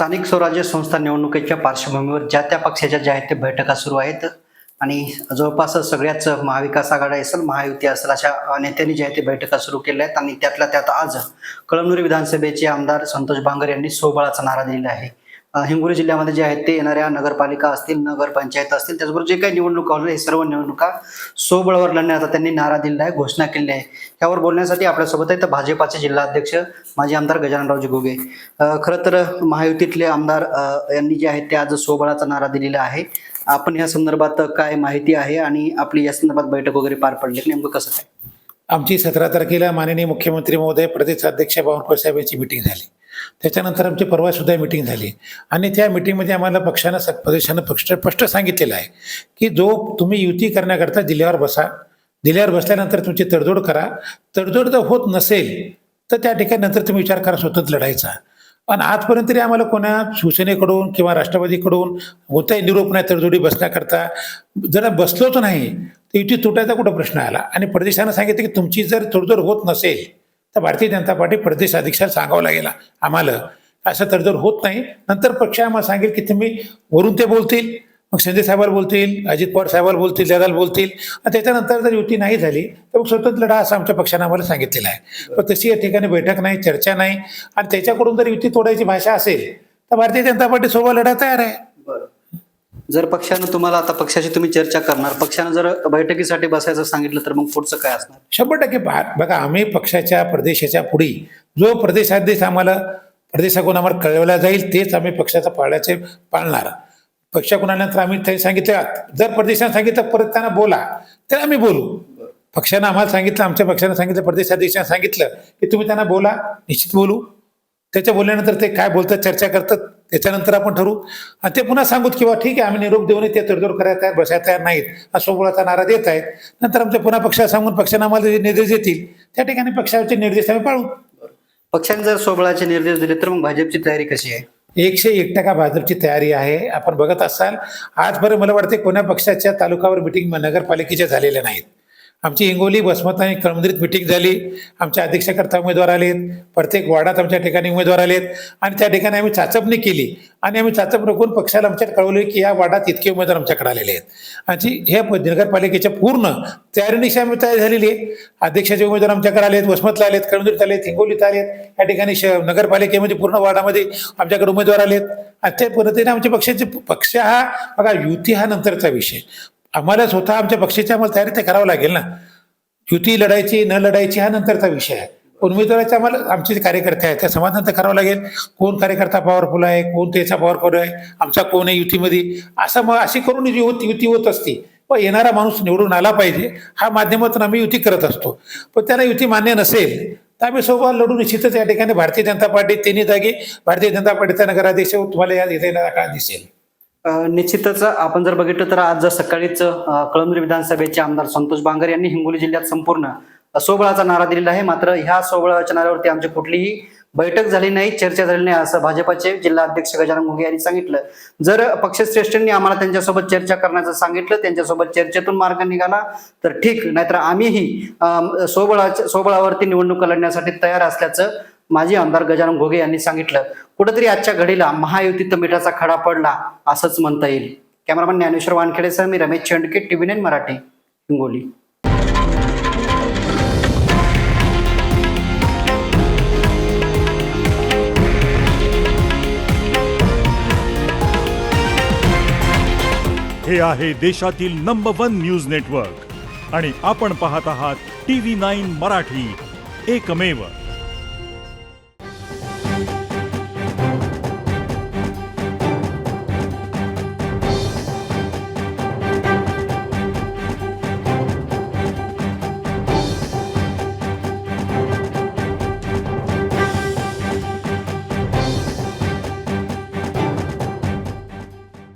स्थानिक स्वराज्य संस्था निवडणुकीच्या पार्श्वभूमीवर ज्या त्या पक्षाच्या ज्या आहेत बैठका सुरू आहेत. आणि जवळपास सगळ्याच महाविकास आघाडी असेल महायुती असेल अशा नेत्यांनी ज्या आहेत ते बैठका सुरू केल्या आहेत. आणि त्यातल्या त्यात आज कळमनुरी विधानसभेचे आमदार संतोष बांगर यांनी सोबळाचा नारा दिलेला आहे. हिंगोली जिल्ह्यामध्ये जे आहेत ते येणाऱ्या नगरपालिका असतील नगरपंचायत असतील त्याचबरोबर जे काही निवडणुका होणार हे सर्व निवडणुका सोबळावर लढण्याचा त्यांनी नारा दिलेला आहे घोषणा केली आहे यावर बोलण्यासाठी आपल्यासोबत आहेत भाजपाचे जिल्हाध्यक्ष माजी आमदार गजाननरावजी घुगे. खरं तर महायुतीतले आमदार यांनी जे आहेत ते आज सोबळाचा नारा दिलेला आहे. आपण या संदर्भात काय माहिती आहे आणि आपली या संदर्भात बैठक वगैरे पार पडली नेमकं कसं काय? आमची सतरा तारखेला माननीय मुख्यमंत्री महोदय प्रदेशाध्यक्ष बावनकुळे साहेब यांची मिटिंग झाली. त्याच्यानंतर आमची परवासुद्धा मीटिंग मिटिंग झाली. आणि त्या मिटिंगमध्ये आम्हाला पक्षानं स- प्रदेशानं पक्ष स्पष्ट सांगितलेलं आहे की जो तुम्ही युती करण्याकरता जिल्ह्यावर बसा जिल्ह्यावर बसल्यानंतर तुमची तडजोड करा. तडजोड जर होत नसेल तर त्या ठिकाणी नंतर तुम्ही विचार करा स्वतंत्र लढायचा. पण आजपर्यंत तरी आम्हाला कोणा शिवसेनेकडून किंवा राष्ट्रवादीकडून कोणताही निरोप नाही तडजोडी बसण्याकरता. जर बसलोच नाही तर युती तुटायचा कुठं प्रश्न आला? आणि प्रदेशानं सांगितलं की तुमची जर तडजोड होत नसेल तर भारतीय जनता पार्टी प्रदेश अध्यक्षाला सांगावं लागेल आम्हाला. असं तडजोड होत नाही नंतर पक्ष आम्हाला सांगेल की तुम्ही वरून ते बोलतील मग संजय साहेबाला बोलतील अजित पवार साहेबाला बोलतील दादाला बोलतील. आणि त्याच्यानंतर जर युती नाही झाली तर मग स्वतंत्र लढा असं आमच्या पक्षानं आम्हाला सांगितलेला आहे. पण तशी या ठिकाणी बैठक नाही चर्चा नाही. आणि त्याच्याकडून जर युती तोडायची भाषा असेल तर भारतीय जनता पार्टी सोबत लढा तयार आहे. जर पक्षानं तुम्हाला आता पक्षाची तुम्ही चर्चा करणार पक्षानं जर बैठकीसाठी बसायचं सांगितलं तर मग पुढचं काय असणार? शंभर टक्के बघा आम्ही पक्षाच्या प्रदेशाच्या पुढे जो प्रदेशाध्यक्ष आम्हाला प्रदेशाकडून आम्हाला कळवला जाईल तेच आम्ही पक्षाचा पाळण्याचे पाळणार. पक्षाकुणानंतर आम्ही ते सांगितलं जर प्रदेशाने सांगितलं परत त्यांना बोला. तर आम्ही बोलू. पक्षानं आम्हाला सांगितलं आमच्या पक्षानं सांगितलं प्रदेशाध्यक्षांना सांगितलं की तुम्ही त्यांना बोला निश्चित बोलू. त्याच्या बोलल्यानंतर ते काय बोलतात चर्चा करतात त्याच्यानंतर आपण ठरवू. आणि ते पुन्हा सांगूत किंवा ठीक आहे आम्ही निरोप देऊन ते तडजोड करायला तयार बसायला तयार नाहीत. असं सोबळाचा नारा देत आहेत. नंतर आमच्या पुन्हा पक्षाला सांगून पक्षानं आम्हाला जे निर्देश देतील त्या ठिकाणी पक्षाचे निर्देश आम्ही पाळू. पक्षाने जर सोबळाचे निर्देश दिले तर मग भाजपची तयारी कशी आहे? एकशे एक टक्का भाजपची तयारी आहे. आपण बघत असाल आजपर्यंत मला वाटते कोण्या पक्षाच्या तालुकावर मिटिंग नगरपालिकेच्या झालेल्या नाहीत. आमची हिंगोली वसमत आणि कळमनुरीत मिटिंग झाली. आमच्या अध्यक्षकर्ता उमेदवार आलेत. प्रत्येक वार्डात आमच्या ठिकाणी उमेदवार आलेत. आणि त्या ठिकाणी आम्ही चाचपणी केली. आणि आम्ही चाचप रोखून पक्षाला आमच्यात कळवले की या वार्डात इतके उमेदवार आमच्याकडे आलेले आहेत. आणि ह्या प- नगरपालिकेच्या पूर्ण तयारीनिशी आम्ही तयार झालेली आहे. अध्यक्षाचे उमेदवार आमच्याकडे आलेत. वसमतला आलेत. कळमनुरीत आलेत. हिंगोलीत आलेत. या ठिकाणी श नगरपालिकेमध्ये पूर्ण वार्डामध्ये आमच्याकडे उमेदवार आलेत. आणि त्या पद्धतीने आमच्या पक्षाचे पक्ष हा बघा युती हा नंतरचा विषय. आम्हाला स्वतः आमच्या पक्षाच्या आम्हाला तयारी ते करावं लागेल ना. युती लढायची न लढायची हा नंतरचा विषय आहे. उमेदवाराचे आम्हाला आमचे जे कार्यकर्ते आहेत त्या समाधान तर करावं लागेल. कोण कार्यकर्ता पॉवरफुल आहे कोण त्याचा पॉवरफुल आहे आमचा कोण आहे युतीमध्ये? असं मग अशी करून जी होती युती होत असते. व येणारा माणूस निवडून आला पाहिजे हा माध्यमातून आम्ही युती करत असतो. पण त्याला युती मान्य नसेल तर आम्ही सोबत लढू निश्चितच या ठिकाणी भारतीय जनता पार्टी तिन्ही जागी भारतीय जनता पार्टीचा नगराध्यक्ष तुम्हाला या येणारा काळ दिसेल. निश्चितच आपण जर बघितलं तर आज सकाळीच कळमनुरी विधानसभेचे आमदार संतोष बांगर यांनी हिंगोली जिल्ह्यात संपूर्ण सोबळाचा नारा दिलेला आहे. मात्र ह्या सोबळाच्या नाऱ्यावरती आमची कुठलीही बैठक झाली नाही चर्चा झाली नाही असं भाजपाचे जिल्हा अध्यक्ष गजानन घुगे यांनी सांगितलं. जर पक्षश्रेष्ठींनी आम्हाला त्यांच्यासोबत चर्चा करण्याचं सांगितलं त्यांच्यासोबत चर्चेतून मार्ग निघाला तर ठीक. नाहीतर आम्हीही सोबळाच्या सोबळावरती निवडणुका लढण्यासाठी तयार असल्याचं माजी आमदार गजानन घोगे यांनी सांगितलं कुठेतरी आजच्या घडीला महायुतीत मिठाचा खडा पडला असंच म्हणता येईल. कॅमेरामॅन ज्ञानेश्वर वानखेडेसह मी रमेश चेंडके टीव्ही नाईन मराठी हिंगोली. हे आहे देशातील नंबर वन न्यूज नेटवर्क आणि आपण पाहत आहात टी व्ही नाईन मराठी. एकमेव